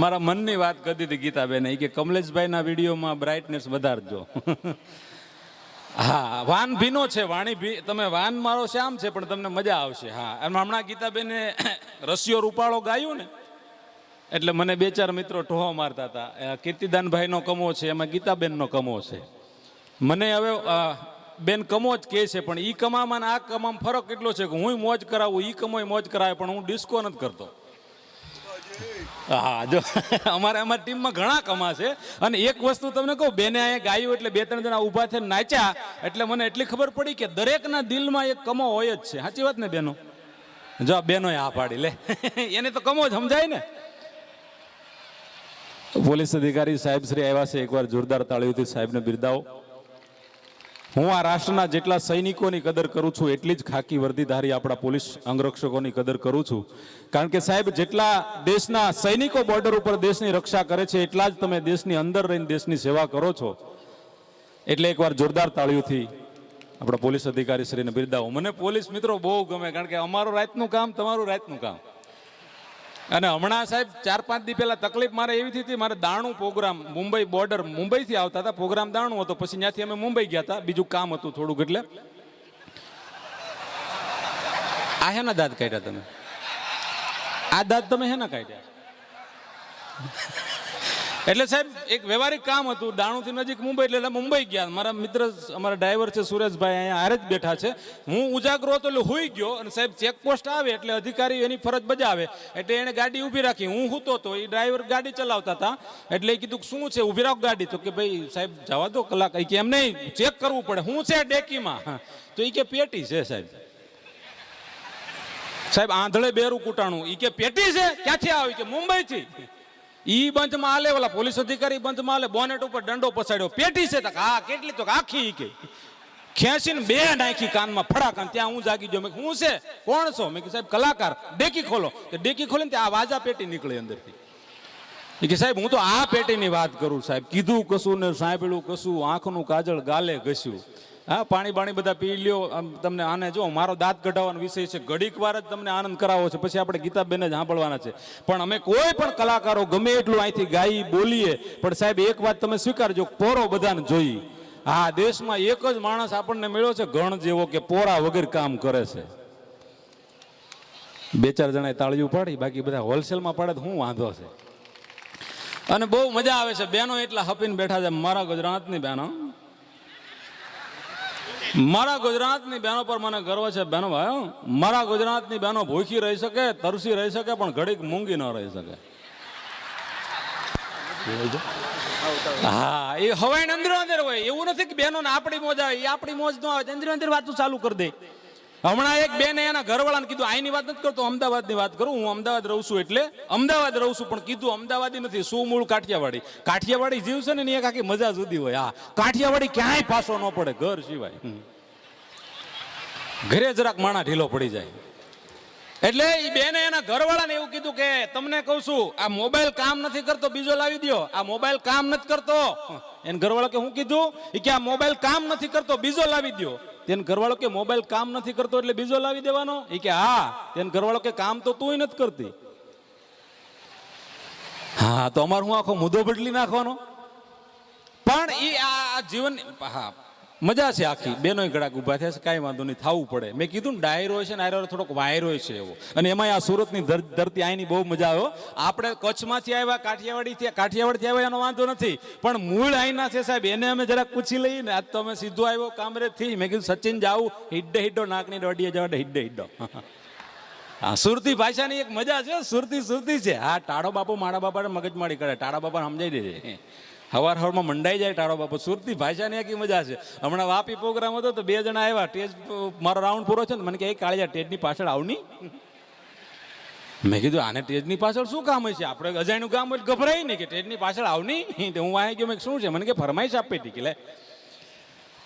મારા મનની વાત કરી હતી ગીતાબેન. એ કે કમલેશભાઈના વિડીયોમાં બ્રાઇટનેસ વધારજો. હા, વાન ભીનો છે, વાણી ભી, તમે વાન મારો શ્યામ છે, પણ તમને મજા આવશે. હા અને હમણાં ગીતાબેને રસિયો રૂપાળો ગાયું ને, એટલે મને બે ચાર મિત્રો ટોહો મારતા હતા. કીર્તિદાનભાઈનો કમો છે, એમાં ગીતાબેનનો કમો છે. મને હવે બેન કમો જ કહે છે, પણ ઈ કમામાં આ કમામાં ફરક એટલો છે કે હું મોજ કરાવું, ઈ કમોય મોજ કરાવે, પણ હું ડિસ્કો નથી કરતો. હા, જો, અમારે અમારી ટીમમાં ઘણા કમા છે. અને એક વસ્તુ તમને કહું, બેને અહીંયા ગાયું એટલે બે ત્રણ જણા ઊભા થઈને નાચ્યા, એટલે મને એટલી ખબર પડી કે દરેકના દિલમાં એક કમો હોય જ છે. સાચી વાત ને બેનો? જો, આ બેનોએ આ પાડી, લે. એને તો કમો જ સમજાય ને. પોલીસ અધિકારી સાહેબ શ્રી આવ્યા છે, એકવાર જોરદાર તાળીઓથી સાહેબને બિરદાવો. હું આ રાષ્ટ્રના જેટલા સૈનિકોની કદર કરું છું, એટલી જ ખાકી વર્દીધારી આપણા પોલીસ અંગરક્ષકોની કદર કરું છું. કારણ કે સાહેબ, જેટલા દેશના સૈનિકો બોર્ડર ઉપર દેશની રક્ષા કરે છે, એટલા જ તમે દેશની અંદર રહીને દેશની સેવા કરો છો. એટલે એકવાર જોરદાર તાળીઓથી આપણા પોલીસ અધિકારી શ્રીને બિરદાવો. મને પોલીસ મિત્રો બહુ ગમે, કારણ કે અમારું રાતનું કામ તમારું રાતનું કામ. અને હમણાં સાહેબ ચાર, પાંચ દી પહેલા તકલીફ મારે એવી થઈ હતી, મારે દાણું પ્રોગ્રામ મુંબઈ બોર્ડર મુંબઈથી આવતા હતા. પ્રોગ્રામ દાણું હતો, પછી ત્યાંથી અમે મુંબઈ ગયા હતા. બીજું કામ હતું થોડુંક એટલે. આ હેના દાંત કાઢ્યા તમે? આ દાંત તમે હેના કાઢ્યા? એટલે સાહેબ, એક વ્યવહારિક કામ હતું. દાણુથી નજીક મુંબઈ, એટલે મુંબઈ ગયા. મારા મિત્ર, અમારા ડ્રાઈવર છે સુરેશભાઈ અહીંયા હારે જ બેઠા છે. હું ઉજાગરો હતો એટલે હોઈ ગયો અને સાહેબ ચેકપોસ્ટ આવે એટલે અધિકારી એની ફરજ બજાવે. એટલે એણે ગાડી ઊભી રાખી. હું હૂતો તો એ ડ્રાઈવર ગાડી ચલાવતા હતા. એટલે એ કીધું શું છે? ઊભી રાખો ગાડી. તો કે ભાઈ, સાહેબ, જવા દો કલાક. એ કે એમ નહીં, ચેક કરવું પડે. હું છે ડેકીમાં? તો એ કે પેટી છે સાહેબ. સાહેબ, આંધળે બેરું કૂટાણું. ઈ કે પેટી છે? ક્યાંથી આવી? કે મુંબઈથી? ઈ બંધમાં આલે ઓલા પોલીસ અધિકારી બંધમાં આલે બોનેટ ઉપર દંડો પસાડ્યો. પેટી છે તક આ કેટલી તો આખી કે. ખેંચીને બે નાખી કાનમાં ફડાક અને ત્યાં હું જાગી ગયો. મેં હું છે? કોણ છો? મેં કીધું, સાહેબ, કલાકાર. ડેકી ખોલો. તો ડેકી ખોલે ને ત્યાં આ વાજા પેટી નીકળે અંદરથી. કે સાહેબ, હું તો આ પેટીની વાત કરું, સાહેબ. કીધું કશું ને સાંભળ્યું કશું, આંખનું કાજળ ગાલે ઘસ્યું. હા, પાણી બાણી બધા પી લ્યો. આમ તમને આને જો, મારો દાંત કઢાવવાનો વિષય છે. ઘડીક વાર જ તમને આનંદ કરાવો છે. પછી આપણે ગીતાબેન જ સાંભળવાના છે. પણ અમે કોઈ પણ કલાકારો ગમે એટલું અહીંથી ગાઈ બોલીએ, પણ સાહેબ એક વાત તમે સ્વીકારજો, પોરો બધાને જોઈ. હા દેશમાં એક જ માણસ આપણને મળ્યો છે ગણ જેવો કે પોરા વગર કામ કરે છે. બે ચાર જણાએ તાળીયું પાડી બાકી બધા હોલસેલમાં પાડે તો શું વાંધો છે. અને બહુ મજા આવે છે. બેનો એટલા હપીને બેઠા છે. મારા ગુજરાતની બેનો. મારા ગુજરાતની બહેનો પર મને ગર્વ છે. બહેનો ભાઈ મારા ગુજરાતની બહેનો ભૂખી રહી શકે, તરસી રહી શકે, પણ ઘડીક મૂંગી ન રહી શકે. હા, એ હવે અંદર અંદર હોય. એવું નથી કે બહેનો આપણી મોજ આવે. એ આપણી મોજ ન આવે. અંદર અંદર વાતું ચાલુ કરી દે. હમણાં એક બેને એના ઘરવાળાને કીધું, આઈની વાત નથી કરતો, અમદાવાદની વાત કરું, હું અમદાવાદ રહું છું એટલે અમદાવાદ રહું છું. પણ કીધું, અમદાવાદી નથી, શું મૂળ કાઠિયાવાડી? કાઠિયાવાડી જીવ છે ને, એની એક આખી મજા જુદી હોય. હા, કાઠિયાવાડી ક્યાંય પાછો ન પડે, ઘર સિવાય. ઘરે જરાક માણા ઢીલો પડી જાય. એટલે એ બેને એના ઘરવાળાને એવું કીધું કે, તમને કહું છું, આ મોબાઈલ કામ નથી કરતો, બીજો લાવી દ્યો. આ મોબાઈલ કામ નથી કરતો. એને ઘરવાળા કે, હું કીધું? કે, આ મોબાઈલ કામ નથી કરતો, બીજો લાવી દ્યો. તેને ઘરવાળો કે મોબાઈલ કામ નથી કરતો એટલે બીજો લાવી દેવાનો? એ કે, હા, તેને ઘરવાળો કે કામ તો તું નથી કરતી. હા, તો અમારે હું આખો મુદ્દો બદલી નાખવાનો? પણ એ આ જીવન હા. મજા છે આખી. બેનો ગળાક ઊભા થયા છે, કાંઈ વાંધો નહીં, થવું પડે. મેં કીધું ને, ડાયરો છે ને આયરો થોડોક વાયરો છે એવો. અને એમાં આ સુરતની ધરતી આઈની બહુ મજા આવ્યો આપણે કચ્છમાંથી આવ્યા કાઠિયાવાડીથી કાઠિયાવાડથી આવ્યા, એનો વાંધો નથી. પણ મૂળ આઈના છે સાહેબ, એને અમે જરાક પૂછી લઈએ ને, આજ તો અમે સીધો આવ્યો કામરેજથી. મેં કીધું, સચિન જાવું હિડ્ડે હિડ્ડો, નાકની દોડીએ જવા હિડ્ડે હિડ્ડો. હા સુરતી ભાષાની એક મજા છે, સુરતી સુરતી છે. હા, ટાળો બાપુ, મારા બાપાને મગજમારી કરે. ટાળા બાપા સમજાઈ દેજે. હવાર હવારમાં મંડાઈ જાય ટાળો બાપુ. સુરતી ભાષાની આખી મજા છે. હમણાં વાપી પ્રોગ્રામ હતો તો બે જણા આવ્યા. ટેજ, મારો રાઉન્ડ પૂરો છે ને, મને કે એ કાળિયા, ટેજની પાછળ આવની? મેં કીધું, આને ટેજની પાછળ શું કામ હશે આપણે અજાણ્યું કામ હોય ગભરાય નહીં કે ટેજની પાછળ આવની? હું અહીં ગયો, મેં શું છે? મને કે, ફરમાઈશ આપી હતી. કે લે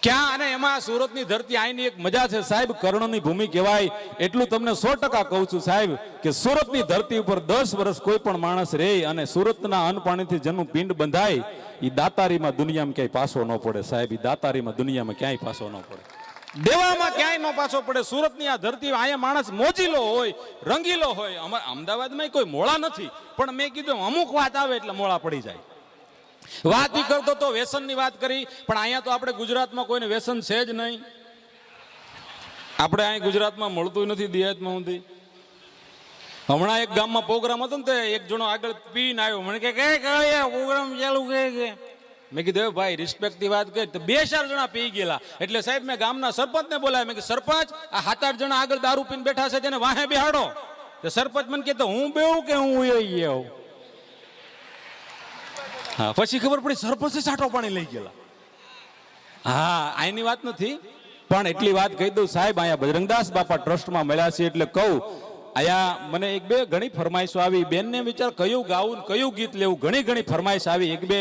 ક્યાં અને એમાં સુરતની ધરતી આઈની એક મજા છે સાહેબ, કર્ણની ભૂમિ કહેવાય. એટલું તમને સો ટકા કહું છું સાહેબ, કે સુરતની ધરતી ઉપર દસ વર્ષ કોઈ પણ માણસ રહે અને સુરતના અન્ન પાણીથી જેનું પિંડ બંધાય એ દાતારીમાં દુનિયામાં ક્યાંય પાછો ન પડે સાહેબ એ દાતારીમાં દુનિયામાં ક્યાંય પાછો ન પડે. દેવામાં ક્યાંય ન પાછો પડે. સુરતની આ ધરતી અહીંયા માણસ મોજીલો હોય, રંગીલો હોય. અમારા અમદાવાદમાં કોઈ મોળા નથી. પણ મેં કીધું અમુક વાત આવે એટલે મોળા પડી જાય. વાત નહીં કરતો તો વ્યસનની વાત કરી, પણ અહીંયા તો આપણે ગુજરાતમાં કોઈને વ્યસન છે જ નહીં. આપણે અહીં ગુજરાતમાં મળતું નથી દિયાતમાં સુધી હમણાં એક ગામમાં પ્રોગ્રામ હતો ને તે એક જણો આગળ પીને આવ્યો. મને કે કે પ્રોગ્રામ ચાલુ કે કે? મેં કીધું ભાઈ રિસ્પેક્ટથી વાત કરી. તો બે ચાર જણા પી ગયેલા. એટલે સાહેબ, મેં ગામના સરપંચને બોલાવ્યા. મેં કે સરપંચ, આ સાત આઠ જણા આગળ દારૂ પીને બેઠા છે, તેને વાહે બેહાડો. તો સરપંચ મને કહેતો હું બેવું કે હું એ આવું? હા, પછી ખબર પડી સરપંચે છાંટો પાણી લઈ ગયેલા. હા આની વાત નથી, પણ એટલી વાત કહી દઉં સાહેબ, અહીંયા બજરંગદાસ બાપા ટ્રસ્ટમાં મળ્યા છે એટલે કહું, અહીંયા મને એક બે ઘણી ફરમાઈશો આવી. બેનને વિચાર કયું ગાવું કયું ગીત લેવું, ઘણી ઘણી ફરમાઈશ આવી. એક બે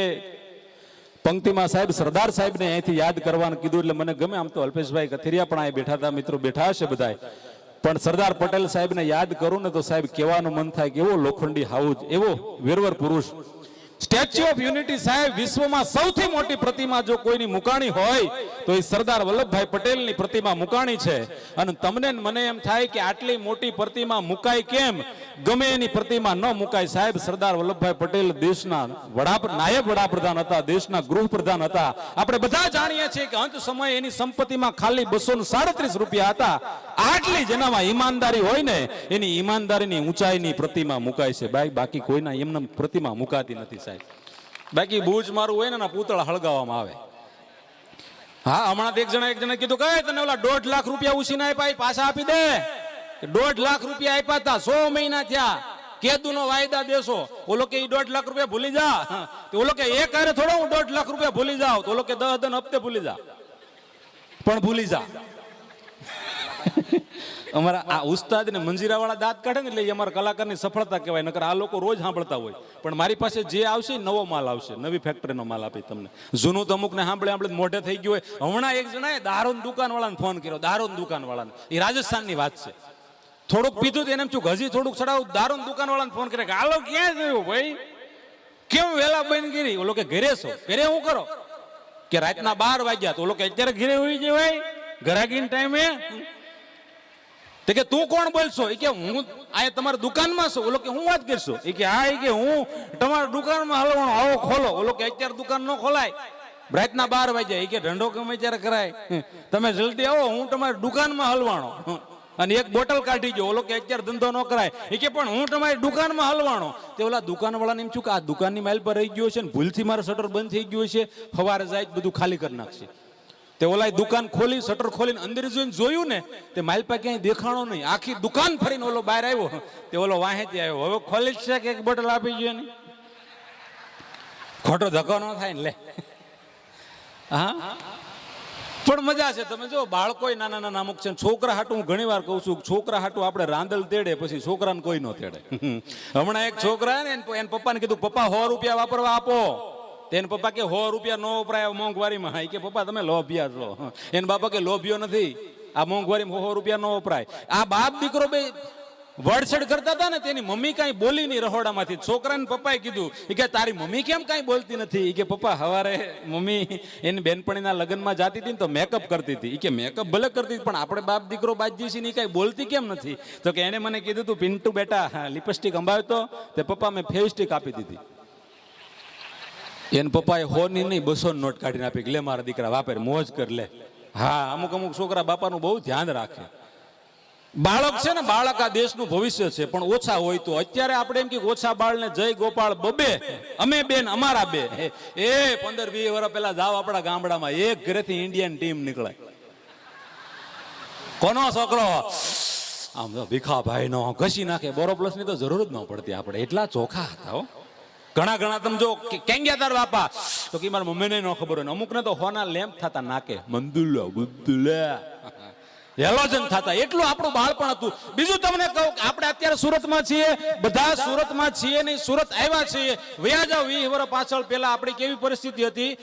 પંક્તિમાં સાહેબ સરદાર સાહેબને અહીંથી યાદ કરવાનું કીધું એટલે મને ગમે આમ તો અલ્પેશભાઈ કથિરિયા પણ અહીં બેઠા હતા, મિત્રો બેઠા હશે બધાય. પણ સરદાર પટેલ સાહેબને યાદ કરું ને તો સાહેબ કહેવાનું મન થાય કે એવો લોખંડી હાઉજ એવો વીરવર પુરુષ સ્ટેચ્યુ ઓફ યુનિટી સાહેબ વિશ્વમાં સૌથી મોટી પ્રતિમા જો કોઈની મુકાણી હોય, તો એ સરદાર વલ્લભભાઈ પટેલની પ્રતિમા મુકાણી છે. અને તમને મને એમ થાય કે આટલી મોટી પ્રતિમા મુકાય કેમ? ગમે એની પ્રતિમા ન મુકાય, સાહેબ સરદાર વલ્લભભાઈ પટેલ દેશના વડા નાયબ વડાપ્રધાન હતા, દેશના ગૃહપ્રધાન હતા. આપણે બધા જાણીએ છીએ કે અંત સમયે એની સંપત્તિમાં ખાલી બસો રૂપિયા હતા. આટલી જેનામાં ઈમાનદારી હોય ને, એની ઈમાનદારીની ઊંચાઈની પ્રતિમા મુકાય છે. ભાઈ બાકી કોઈના એમને પ્રતિમા મુકાતી નથી સાહેબ. બાકી બૂજ મારું હોય ને, એના પૂતળા હળગાવવામાં આવે. હા, હમણાં એક જણા એક જણા કીધું કહે તને ઓલા દોઢ લાખ રૂપિયા ઉછીને આપ્યા પાછા આપી દે. દોઢ લાખ રૂપિયા આપ્યા હતા સો મહિના થયા. કેદુનો વાયદા દેશો ઓલો કે દોઢ લાખ રૂપિયા ભૂલી જા. તો ઓલો કે એક હારે થોડો હું દોઢ લાખ રૂપિયા ભૂલી જાઉં. તો ઓલો કે દસ દન હપ્તે ભૂલી જા. પણ ભૂલી જા. અમારા આ ઉસ્તાદ ને મંજીરા વાળા દાંત કાઢે ને એટલે અમારા કલાકારની સફળતા કહેવાય. નકર આ લોકો રોજ સાંભળતા હોય. પણ મારી પાસે જે આવશે નવો માલ આવશે. નવી ફેક્ટરીનો માલ આપી તમને. જૂનું તો અમુક ને સાંભળે આપણે મોઢે થઈ ગયું હોય. હમણાં એક જણાએ દારૂન દુકાન વાળાને ફોન કર્યો. દારૂન દુકાન વાળાને એ રાજસ્થાનની વાત છે. થોડુંક પીધું એને છું હજી થોડુંક ચડાવું. દારૂ દુકાન વાળાને ફોન કરે હાલો, ક્યાં જોયું ભાઈ? કેમ વેલા બંધ કરી? ઓલો કે, ઘરે છો. ઘરે હું કરો? કે રાતના બાર વાગ્યા તો ઓલો કે, અત્યારે ઘરે હોઈ જવાય ઘરાકીન ટાઈમે તે કે, તું કોણ બોલશો? એ કે, હું આ તમારા દુકાનમાં છું. ઓલો કે, હું વાત કરશો? એ કે, હા. એ કે, હું તમારા દુકાનમાં હલવાનો આવો ખોલો. ઓલો કે, અત્યારે દુકાન ન ખોલાય. રાતના બાર વાગ્યા. એ કે ઢંઢો ગમે ત્યારે કરાય? તમે જલ્દી આવો, હું તમારી દુકાનમાં હલવાણો. અને એક બોટલ કાઢી જો ઓલો કે અત્યારે ધંધો ન કરાય. એ કે, પણ હું તમારી દુકાનમાં હલવાનો. તે ઓલા દુકાનવાળાને એમ છું કે આ દુકાનની માઇલ પર રહી ગયો છે ને ભૂલથી મારો શટર બંધ થઈ ગયું છે. સવારે જાય બધું ખાલી કરી નાખશે. તે ઓલા દુકાન ખોલી, શટર ખોલીને અંદર જોઈને જોયું ને, તે માલપા ક્યાંય દેખાણો નહીં. આખી દુકાન ફરીને ઓલો બહાર આવ્યો. તે ઓલો વાહેતી આવ્યો. હવે ખોલી છે કે એક બોટલ આપી ગયો ને ખોટો ધક્કો ન થાય ને લે. હા? પણ મજા છે. તમે જો બાળકો નાના નાના અમુક છે છોકરા હાટું હું ઘણી વાર કહું છું છોકરા હાટું આપણે રાંદલ તેડે પછી છોકરાને કોઈ ન તેડે. હમણાં એક છોકરા ને એને પપ્પાને કીધું પપ્પા સો રૂપિયા વાપરવા આપો. તેને પપ્પા કે સો રૂપિયા નો વપરાય મોંઘવારીમાં. હા, કે પપ્પા તમે લોભિયા છો. એને બાપા કે લોભ્યો નથી. આ મોંઘવારીમાં સો રૂપિયા નો વપરાય. આ બાપ દીકરો બે વડસડ કરતા હતા ને તેની મમ્મી કાંઈ બોલી નહીં રહોડામાંથી. છોકરાને પપ્પાએ કીધું એ કે તારી મમ્મી કેમ કાંઈ બોલતી નથી? એ કે પપ્પા હવારે મમ્મી એની બેનપણીના લગ્નમાં જાતી હતી ને તો મેકઅપ કરતી હતી. એ કે મેકઅપ ભલે કરતી પણ આપણે બાપ દીકરો બાજી છીએ ને એ કાંઈ બોલતી કેમ નથી? તો કે એને મને કીધું તું પિન્ટુ બેટા હા, અંબાવ્યો તો તે પપ્પા મેં ફેવસ્ટિક આપી દીધી. એને પપ્પાએ હોની નહીં બસો નોટ કાઢીને આપી લે મારા દીકરા વાપર મોજ કર લે. હા અમુક અમુક છોકરા બાપાનું બહુ ધ્યાન રાખે. બાળક છે ને, બાળક આ દેશનું ભવિષ્ય છે, પણ ઓછા હોય તો. અત્યારે આપણે એમ કે ઓછા બાળને જય ગોપાલ બબે. અમે બેન, અમારા બે. એ પંદર, વીસ વર્ષ પહેલા જાવ આપણા ગામડામાં, એક ઘરેથી ઇન્ડિયન ટીમ નીકળે. કોનો છોકરો? આમ તો ભીખાભાઈ નો ઘસી નાખે. બોરોપ્લસની તો જરૂર જ ન પડતી આપણે. એટલા ચોખા હતા ઘણા ઘણા, તમે જો કેમ ગયા તાર બાપા? તો કે મારા મમ્મીને ન ખબર હોય અમુક ને તો હોના લેમ્પ થતા નાકે મંદુલો બુદ્દુલે હેલોજન થતા. એટલું આપણું બાળપણ હતું. બીજું તમને કહું કે આપણે અત્યારે સુરતમાં છીએ, બધા સુરતમાં છીએ નહીં સુરત આવ્યા છીએ. વ્યાજા વીસ વર્ષ પાછળ પહેલા આપણી કેવી પરિસ્થિતિ હતી?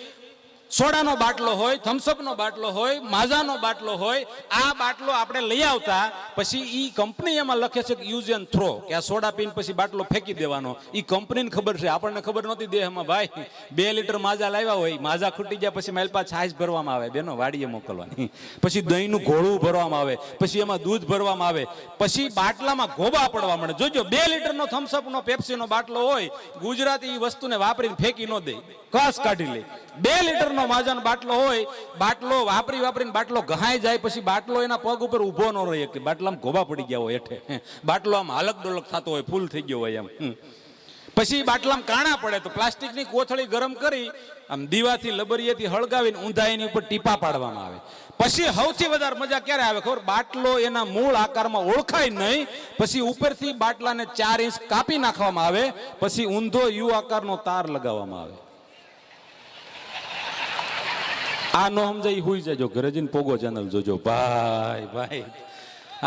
સોડાનો બાટલો હોય થમ્સઅપનો બાટલો હોય, માઝાનો બાટલો હોય, આ બાટલો આપણે લઈ આવતા, પછી એ કંપની એમાં લખે છે કે યુઝ એન્ડ થ્રો કે આ સોડા પીને પછી બાટલો ફેંકી દેવાનો. એ કંપનીને ખબર છે, આપણને ખબર નહોતી દેહમાં, ભાઈ, બે લીટર માઝા લાવ્યા હોય, માઝા ખૂટી ગયા પછી માલપા છાશ ભરવામાં આવે. બેનો, વાડીએ મોકલવાની. પછી દહીંનું ઘોળું ભરવામાં આવે, પછી એમાં દૂધ ભરવામાં આવે, પછી બાટલામાં ગોબા પડવા મળે જોજો, બે લીટરનો થમ્સઅપનો પેપ્સીનો બાટલો હોય, ગુજરાતી વસ્તુને વાપરીને ફેંકી ન દે. કસ કાઢી લે. બે લીટરનો માજાનો બાટલો હોય, બાટલો વાપરી વાપરીને બાટલો ઘહાઈ જાય, પછી બાટલો એના પગ ઉપર ઊભો ન રહે કે બાટલામાં ગોબા પડી ગયા હોય હેઠે. બાટલો આમ હાલક ડોલક થતો હોય, ફૂલ થઈ ગયો હોય એમ. પછી બાટલામાં કાણા પડે તો પ્લાસ્ટિકની કોથળી ગરમ કરી, આમ દીવાથી લબરીએથી હળગાવીને ઊંધા એની ઉપર ટીપા પાડવામાં આવે. પછી સૌથી વધારે મજા ક્યારે આવે ખબર? બાટલો એના મૂળ આકારમાં ઓળખાય નહીં, પછી ઉપરથી બાટલાને ચાર ઇંચ કાપી નાખવામાં આવે, પછી ઊંધો યુ આકારનો તાર લગાવવામાં આવે. આ નો સમજાય હુઈ જજો. ઘરે જઈને પોગો ચેનલ જોજો. ભાઈ ભાઈ.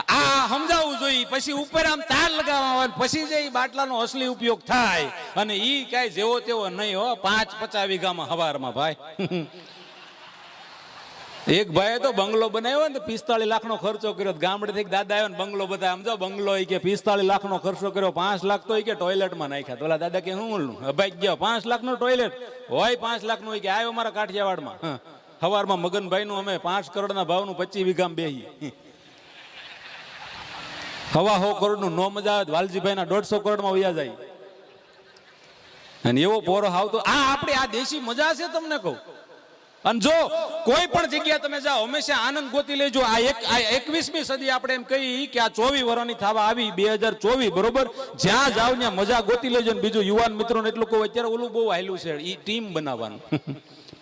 આ સમજાવવું જોઈએ. પછી ઉપર આમ તાર લગાવવામાં આવે પછી જે બાટલાનો અસલી ઉપયોગ થાય અને ઈ કાંઈ જેવો તેવો નહીં હો. પાંચ પચાસ વીઘામાં હવારમાં, ભાઈ. એક ભાઈએ તો બંગલો બનાવ્યો ને પિસ્તાળીસ લાખનો ખર્ચો કર્યો. ગામડેથી દાદા આવ્યો ને બંગલો બધા સમજો બંગલો કે પિસ્તાળીસ લાખનો ખર્ચો કર્યો, પાંચ લાખ તો કે ટોયલેટમાં નાખ્યા. તો દાદા કે હું ભાઈ ગયો. પાંચ લાખનો ટોયલેટ હોય પાંચ લાખનો કે આવ્યો મારા કાઠિયાવાડમાં. હવારમાં મગનભાઈનું અમે પાંચ કરોડના ભાવનું પચીસ વીઘામાં બે હવા સો કરોડનું, નો મજા આવે વાલજીભાઈના દોઢસો કરોડમાં વયા જાય. અને એવો પોરો આવતો, આ આપણી આ દેશી મજા છે તમને કહું. અને જો કોઈ પણ જગ્યાએ તમે જાઓ, હંમેશા આનંદ ગોતી લેજો. આ એક, આ એકવીસમી સદી આપણે એમ કહી કે આ ચોવીસ વર્ષની થવા આવી, બે હજાર ચોવીસ, બરોબર? જ્યાં જાવ ત્યાં મજા ગોતી લેજો. ને બીજું યુવાન મિત્રોને એટલું કહું, અત્યારે ઓલું બહુ હાયલું છે એ ટીમ બનાવવાનું.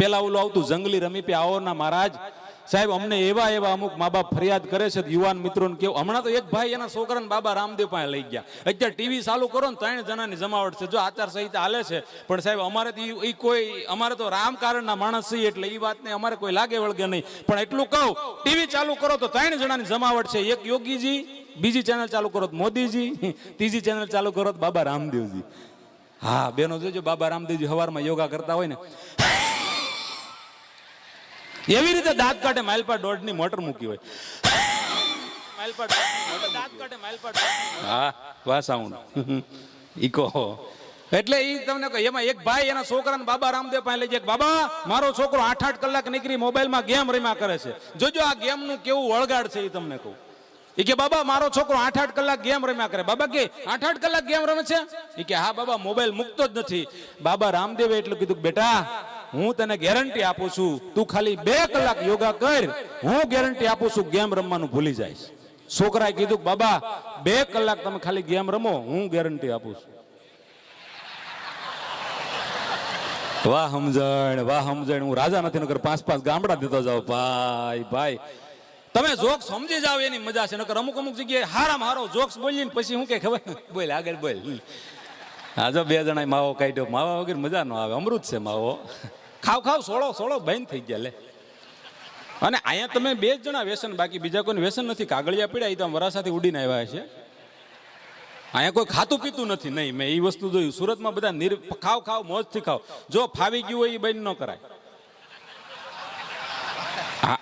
પેલા ઓલું આવતું, જંગલી રમી પે આવો ના મહારાજ. સાહેબ, અમને એવા એવા અમુક મા બાપ ફરિયાદ કરે છે, યુવાન મિત્રોને કેવું. હમણાં તો એક ભાઈ એના છોકરાને બાબા રામદેવ પાસે લઈ ગયા. અત્યારે ટીવી ચાલુ કરો ને ત્રણ જણાની જમાવટ છે. જો આચાર સંહિતા હાલે છે, પણ સાહેબ, અમારે તો ઈ કોઈ અમારે તો રામકારણના માણસ છીએ એટલે એ વાતને અમારે કોઈ લાગે વળગે નહીં. પણ એટલું કહું, ટીવી ચાલુ કરો તો ત્રણ જણાની જમાવટ છે. એક યોગીજી, બીજી ચેનલ ચાલુ કરો મોદીજી, ત્રીજી ચેનલ ચાલુ કરો બાબા રામદેવજી. હા, બેનો જોજો, બાબા રામદેવજી સવારમાં યોગા કરતા હોય ને. એવી રીતે દાંત કાઢે માઇલ પર દોઢની મોટર મૂકી હોય. માઇલ પર દાંત કાઢે માઇલ પર હા વાહ સાઉન્ડ. ઈકો એટલે એ તમને એમાં એક ભાઈ એના છોકરાને બાબા રામદેવ પાસે લઈ જાય બાબા મારો છોકરો આઠ આઠ કલાક નીકળી મોબાઈલમાં ગેમ રમ્યા કરે છે. જોજો આ ગેમનું કેવું વળગાડ છે એ તમને કહું. એ કે બાબા મારો છોકરો આઠ આઠ કલાક ગેમ રમ્યા કરે. બાબા કે આઠ આઠ કલાક ગેમ રમે છે? એ કે હા બાબા મોબાઈલ મૂકતો જ નથી. બાબા રામદેવે એટલું કીધું બેટા હું તને ગેરંટી આપું છું, તું ખાલી બે કલાક યોગા કર, હું ગેરંટી આપું છું ગેમ રમવાનું ભૂલી જઈશ. છોકરાએ કીધું બાબા, બે કલાક તમે ખાલી ગેમ રમો, હું ગેરંટી આપું છું. વાહ સમજણ વાહ સમજણ હું રાજા નથી, નકર પાંચ પાંચ ગામડા દેતો જાઉં. ભાઈ ભાઈ. તમે જોક્સ સમજી જાવ એની મજા છે, નકર અમુક અમુક જગ્યાએ હારામ હારો જોક્સ બોલીને પછી હું કે ખબર બોલ, આગળ બોલ. હા જો બે જણા માવો કાઢ્યો, માવા વગર મજા ન આવે, અમૃત છે માવો. ખાવ ખાવ, સોળો સોળો બહેન થઈ ગયા, લે. અને અહીંયા તમે બે જણા વ્યસન, બાકી બીજા કોઈ વ્યસન નથી. કાગળિયા પીડ્યા એ તો વરાસાથી ઉડીને આવ્યા છે. અહીંયા કોઈ ખાતું પીતું નથી, નહીં. મેં એ વસ્તુ જોયું. સુરતમાં બધા નિર ખાવ ખાવ, મોજથી ખાવ. જો ફાવી ગયું હોય એ બહેન ન કરાય.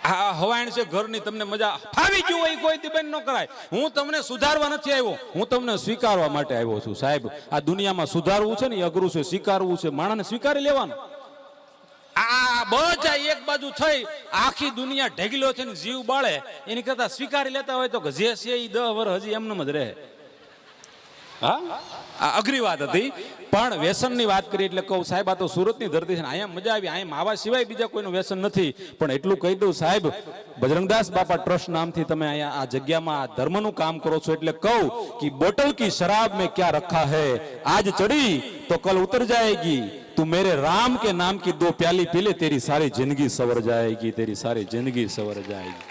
આ હવાયણ છે ઘરની, તમને મજા ફાવી ગયું હોય કોઈ દી બંધ ન કરાય. હું તમને સુધારવા નથી આવ્યો. હું તમને સ્વીકારવા માટે આવ્યો છું, સાહેબ. આ દુનિયામાં સુધારવું છે ને અઘરું છે. સ્વીકારવું છે. માણસને સ્વીકારી લેવાનું. આ બધા એક બાજુ થઈ, આખી દુનિયા ઢેગલો છે જીવ બાળે. એની કરતા સ્વીકારી લેતા હોય તો જે છે એ દહ વર્ષ હજી એમનેમ જ રહે. હા? આ અઘરી વાત હતી. પણ વ્યસનની વાત કરી એટલે કહું, સાહેબ, આ તો સુરતની ધરતી છે અહીંયા મજા આવી અહીંયા માવા સિવાય બીજા કોઈનું વ્યસન નથી. પણ એટલું કહી દઉં, સાહેબ, બજરંગદાસ બાપા ટ્રસ્ટ નામથી તમે અહીંયા આ જગ્યામાં આ ધર્મનું કામ કરો છો એટલે કહું કે બોટલ કી શરાબ મેં ક્યાં રખા હે? આજ ચડી તો કલ ઉતર જાયગી. તું મેરે રામ કે નામ કી દો પ્યાલી પીલે, તેરી સારી જિંદગી સવર જાયેગી, તેરી સારી જિંદગી સવર જાયગી.